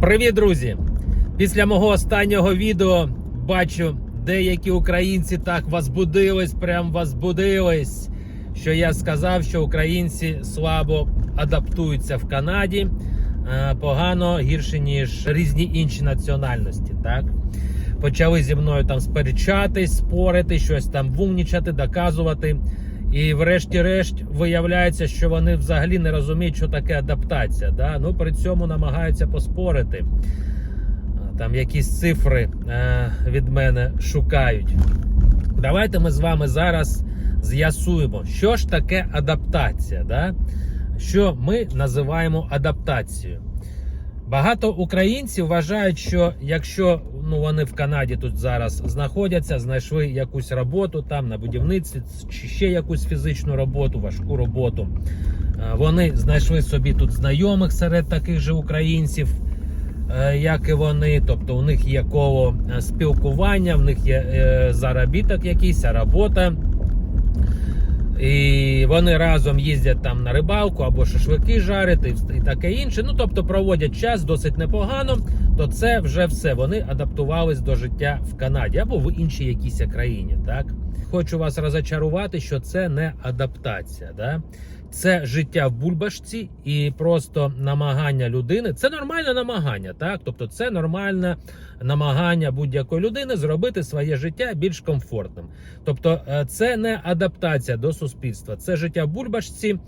Привіт, друзі! Після мого останнього відео бачу, деякі українці так возбудились, прям возбудились, що я сказав, що українці слабо адаптуються в Канаді, е, погано гірше, ніж різні інші національності. Так? Почали зі мною там сперечатись, спорити, щось там вумнічати, доказувати. І врешті-решт виявляється, що вони взагалі не розуміють, що таке адаптація. Да? Ну, при цьому намагаються поспорити. Там якісь цифри е, від мене шукають. Давайте ми з вами зараз з'ясуємо, що ж таке адаптація. Да? Що ми називаємо адаптацією. Багато українців вважають, що якщо ну, вони в Канаді тут зараз знаходяться, знайшли якусь роботу там на будівництві чи ще якусь фізичну роботу, важку роботу, е, вони знайшли собі тут знайомих серед таких же українців, е, як і вони. Тобто у них є коло е, спілкування, в них є заробіток якийсь, робота. І вони разом їздять там на рибалку або шашлики жарити і таке інше. Ну тобто проводять час досить непогано. То це вже все. Вони адаптувались до життя в Канаді або в іншій якійсь країні. Так хочу вас розочарувати, що це не адаптація. Да? Це життя в бульбашці і просто намагання людини. Це нормальне намагання, так тобто, це нормальне намагання будь-якої людини зробити своє життя більш комфортним. Тобто, е, це не адаптація до суспільства, це життя в бульбашці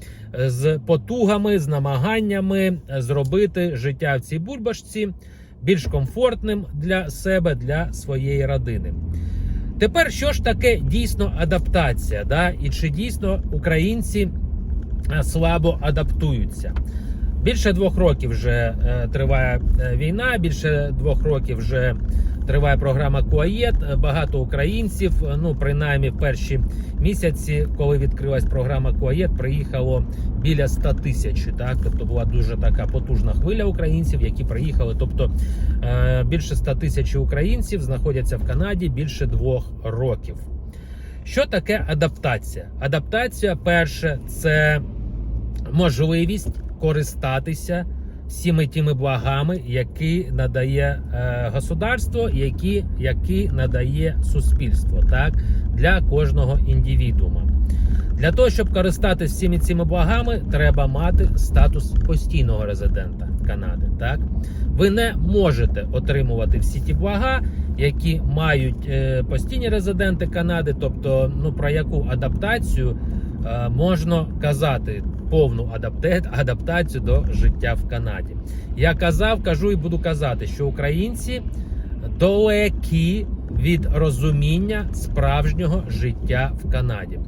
е, з потугами, з намаганнями е, зробити життя в цій бульбашці більш комфортним для себе, для своєї родини. Тепер що ж таке дійсно адаптація? Да? І чи дійсно українці слабо адаптуються? Більше двох років вже е, триває е, війна, більше двох років вже триває програма Куаєт. Багато українців, е, ну принаймні в перші місяці, коли відкрилась програма Куаєт, приїхало біля 100 тисяч. Так, тобто була дуже така потужна хвиля українців, які приїхали. Тобто е, більше 100 тисяч українців знаходяться в Канаді більше двох років. Що таке адаптація? Адаптація, перше, це можливість користатися всіми тими благами, які надає е, государство, які, які надає суспільство, так для кожного індивідуума. Для того, щоб користатися всіми цими благами, треба мати статус постійного резидента Канади. Так, ви не можете отримувати всі ті блага, які мають е, постійні резиденти Канади, тобто, ну про яку адаптацію можна казати повну адаптацію до життя в Канаді. Я казав, кажу і буду казати, що українці далекі від розуміння справжнього життя в Канаді.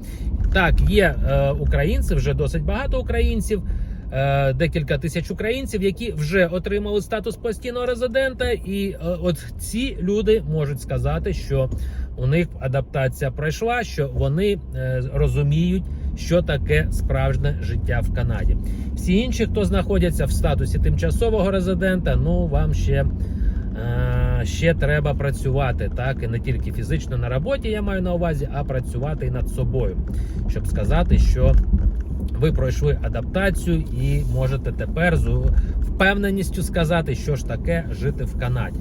Так, є е, українці, вже досить багато українців, е, декілька тисяч українців, які вже отримали статус постійного резидента, і е, от ці люди можуть сказати, що у них адаптація пройшла, що вони е, розуміють, що таке справжнє життя в Канаді. Всі інші, хто знаходяться в статусі тимчасового резидента, ну вам ще. Ще треба працювати, так і не тільки фізично на роботі, я маю на увазі, а працювати і над собою, щоб сказати, що ви пройшли адаптацію і можете тепер з впевненістю сказати, що ж таке жити в Канаді.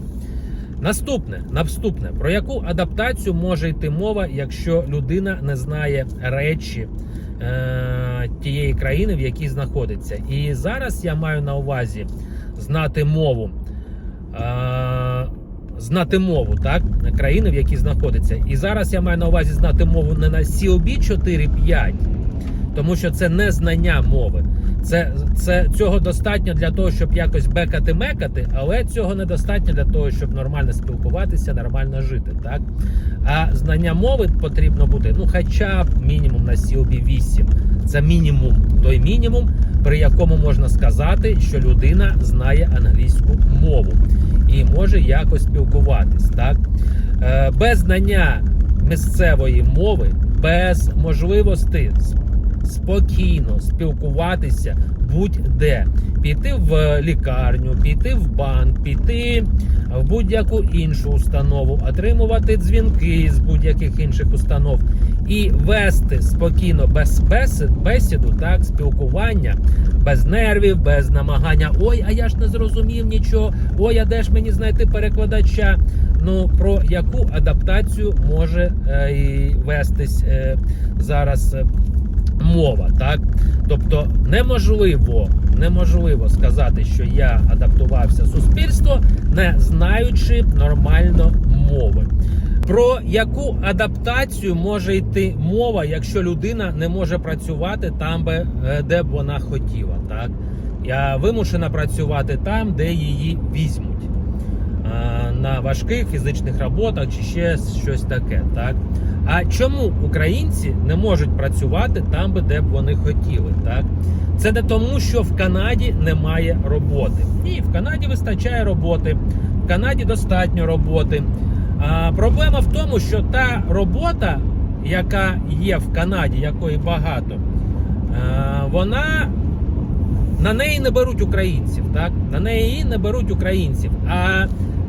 Наступне, наступне, про яку адаптацію може йти мова, якщо людина не знає речі е, тієї країни, в якій знаходиться. І зараз я маю на увазі знати мову. Е, знати мову так країни, в якій знаходиться. І зараз я маю на увазі знати мову не на CLB 4-5, тому що це не знання мови. Це, це Цього достатньо для того, щоб якось бекати-мекати, але цього недостатньо для того, щоб нормально спілкуватися, нормально жити. так А знання мови потрібно бути ну, хоча б мінімум на CLB 8. Це мінімум той мінімум, при якому можна сказати, що людина знає англійську мову і може якось спілкуватись. Так? Е, без знання місцевої мови, без можливості спокійно спілкуватися будь-де, піти в лікарню, піти в банк, піти в будь-яку іншу установу, отримувати дзвінки з будь-яких інших установ і вести спокійно без бесід, бесіду, так, спілкування, без нервів, без намагання. Ой, а я ж не зрозумів нічого. Ой, а де ж мені знайти перекладача? Ну про яку адаптацію може е, і вестись е, зараз е, мова, так? Тобто неможливо, неможливо сказати, що я адаптувався суспільство, не знаючи нормально мови. Про яку адаптацію може йти мова, якщо людина не може працювати там, е, де б вона хотіла, так? Я вимушена працювати там, де її візьмуть. А, На важких фізичних роботах чи ще щось таке, так? А чому українці не можуть працювати там, де б вони хотіли? Так? Це не тому, що в Канаді немає роботи. Ні, в Канаді вистачає роботи, в Канаді достатньо роботи. А проблема в тому, що та робота, яка є в Канаді, якої багато, а, вона на неї не беруть українців. Так? На неї не беруть українців. А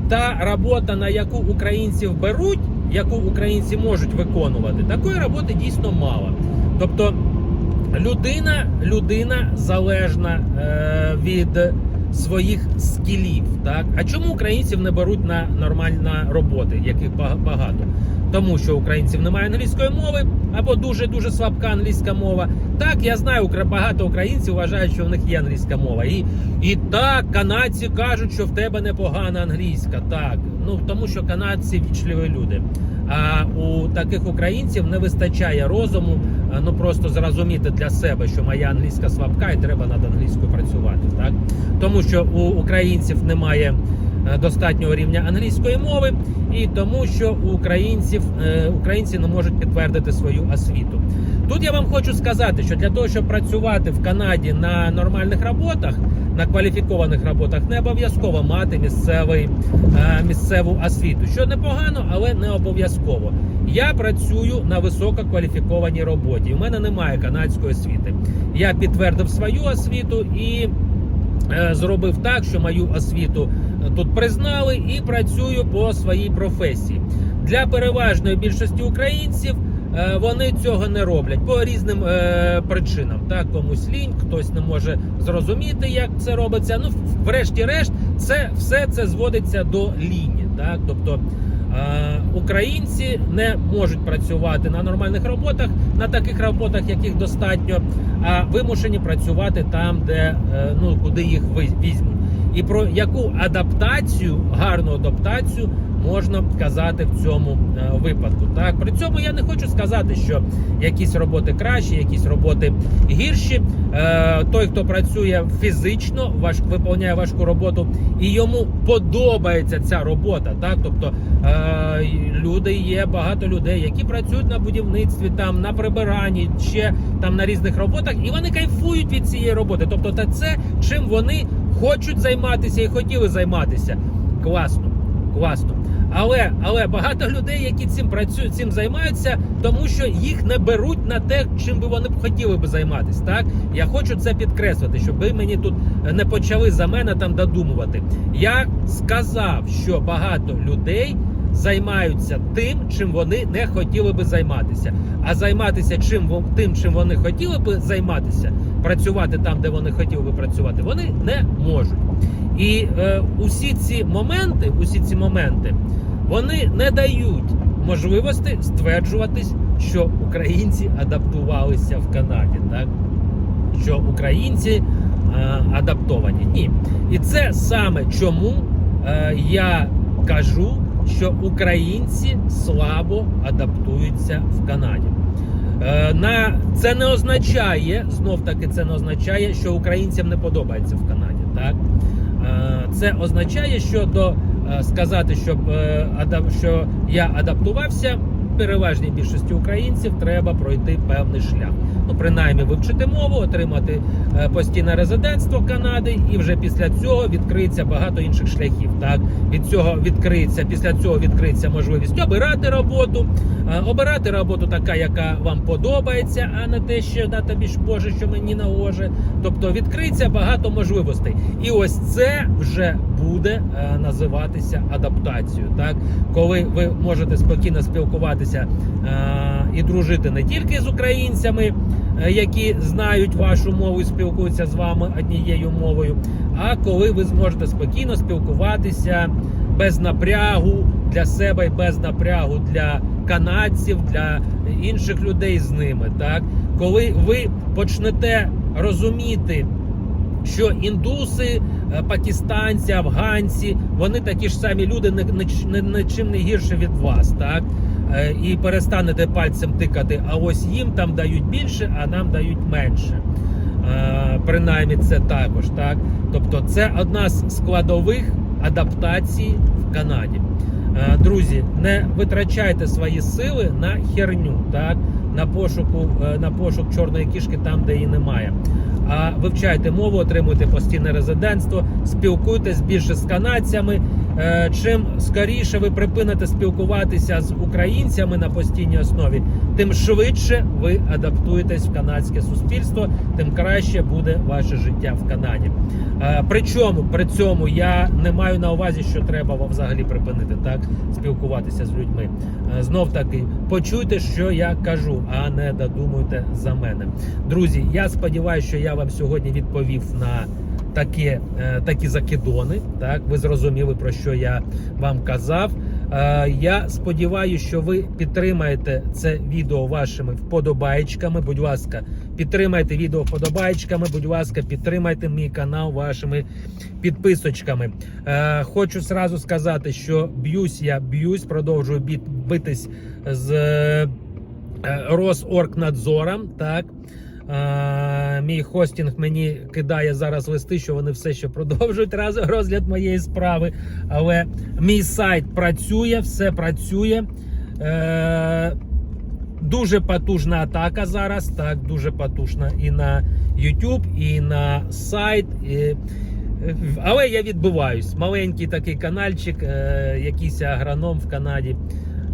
та робота, на яку українців беруть, яку українці можуть виконувати, такої роботи дійсно мало. Тобто людина, людина залежна е, від своїх скілів. Так? А чому українців не беруть на нормальні роботи, яких багато? Тому що українців немає англійської мови або дуже дуже слабка англійська мова. Так, я знаю, багато українців вважають, що в них є англійська мова. І, і так, канадці кажуть, що в тебе непогана англійська. Так, ну тому що канадці вічливі люди. А у таких українців не вистачає розуму, ну просто зрозуміти для себе, що моя англійська слабка, і треба над англійською працювати. Так тому що у українців немає е, достатнього рівня англійської мови, і тому, що у українців е, українці не можуть підтвердити свою освіту. Тут я вам хочу сказати, що для того, щоб працювати в Канаді на нормальних роботах, на кваліфікованих роботах, не обов'язково мати місцевий, е, місцеву освіту, що непогано, але не обов'язково. Я працюю на висококваліфікованій роботі. У мене немає канадської освіти. Я підтвердив свою освіту і зробив так, що мою освіту е, тут признали і працюю по своїй професії. Для переважної більшості українців е, вони цього не роблять по різним е, причинам. Так, комусь лінь, хтось не може зрозуміти, як це робиться. Ну, врешті-решт, це все це зводиться до ліні. Так, тобто. Е, Українці не можуть працювати на нормальних роботах, на таких роботах, яких достатньо, а вимушені працювати там, де е, ну куди їх візьмуть. І про яку адаптацію, гарну адаптацію можна казати в цьому е, випадку. Так при цьому я не хочу сказати, що якісь роботи кращі, якісь роботи гірші. Е, той, хто працює фізично, важ, виповняє важку роботу, і йому подобається ця робота. Так, тобто е, люди є багато людей, які працюють на будівництві, там на прибиранні, ще там на різних роботах, і вони кайфують від цієї роботи. Тобто, та це чим вони хочуть займатися і хотіли займатися. Класно, класно. Але але багато людей, які цим працюють, цим займаються, тому що їх не беруть на те, чим би вони б хотіли б займатися. Так я хочу це підкреслити, щоб ви мені тут не почали за мене там додумувати. Я сказав, що багато людей займаються тим, чим вони не хотіли би займатися. А займатися чим тим, чим вони хотіли би займатися, працювати там, де вони хотіли би працювати, вони не можуть. І е, усі ці моменти, усі ці моменти, вони не дають можливості стверджуватись, що українці адаптувалися в Канаді, так що українці е, адаптовані. Ні. І це саме чому е, я кажу, що українці слабо адаптуються в Канаді. Е, На це не означає, знов таки, це не означає, що українцям не подобається в Канаді. Так Е, це означає, що до е, сказати, щоб що я адаптувався, переважній більшості українців треба пройти певний шлях. Ну принаймні вивчити мову, отримати е, постійне резидентство Канади, і вже після цього відкриється багато інших шляхів. Так від цього відкриється після цього відкриється можливість обирати роботу, е, обирати роботу така, яка вам подобається, а не те, що на тобі ж Боже, що мені нагоже. Тобто відкриється багато можливостей, і ось це вже буде е, називатися адаптацією. Так, коли ви можете спокійно спілкуватися і дружити не тільки з українцями, які знають вашу мову і спілкуються з вами однією мовою, а коли ви зможете спокійно спілкуватися без напрягу для себе і без напрягу для канадців, для інших людей з ними. Так, коли ви почнете розуміти. Що індуси, е, пакистанці, афганці, вони такі ж самі люди, не, не, не, нічим не гірше від вас, так? Е, І перестанете пальцем тикати, а ось їм там дають більше, а нам дають менше. Е, Принаймні, це також, так? Тобто, це одна з складових адаптацій в Канаді. Е, Друзі, не витрачайте свої сили на херню, так? На пошуку, на пошук чорної кішки там, де її немає. А вивчайте мову, отримуйте постійне резидентство, спілкуйтесь більше з канадцями. Е, Чим скоріше ви припините спілкуватися з українцями на постійній основі, тим швидше ви адаптуєтесь в канадське суспільство, тим краще буде ваше життя в Канаді. Е, Причому при цьому я не маю на увазі, що треба вам взагалі припинити так спілкуватися з людьми. Е, Знов таки почуйте, що я кажу, а не додумуйте за мене. Друзі, я сподіваюся, що я вам сьогодні відповів на такі, е, такі закидони. Так, ви зрозуміли про що я вам казав. Е, Я сподіваюся, що ви підтримаєте це відео вашими вподобайчиками. Будь ласка, підтримайте відео вподобайчиками. Будь ласка, підтримайте мій канал вашими підписочками. Е, Хочу зразу сказати, що б'юсь я б'юсь, продовжую битись з Росоргнадзором. Так. Е, мій хостінг мені кидає зараз листи, що вони все ще продовжують раз, розгляд моєї справи. Але мій сайт працює, все працює. Е, дуже потужна атака зараз. Так, дуже потужна і на YouTube, і на сайт. І... Але я відбиваюсь. Маленький такий каналчик, е, якийсь агроном в Канаді.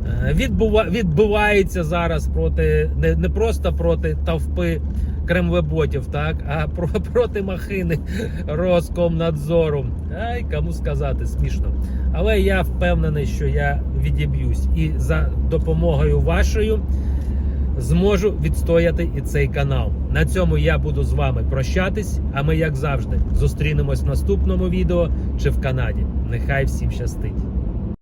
Е, Відбува... Відбувається зараз проти не, не просто проти товпи кремлеботів, так, а про, проти махини Роскомнадзору. Ай, кому сказати, смішно. Але я впевнений, що я відіб'юсь і за допомогою вашою зможу відстояти і цей канал. На цьому я буду з вами прощатись. А ми, як завжди, зустрінемось в наступному відео чи в Канаді. Нехай всім щастить!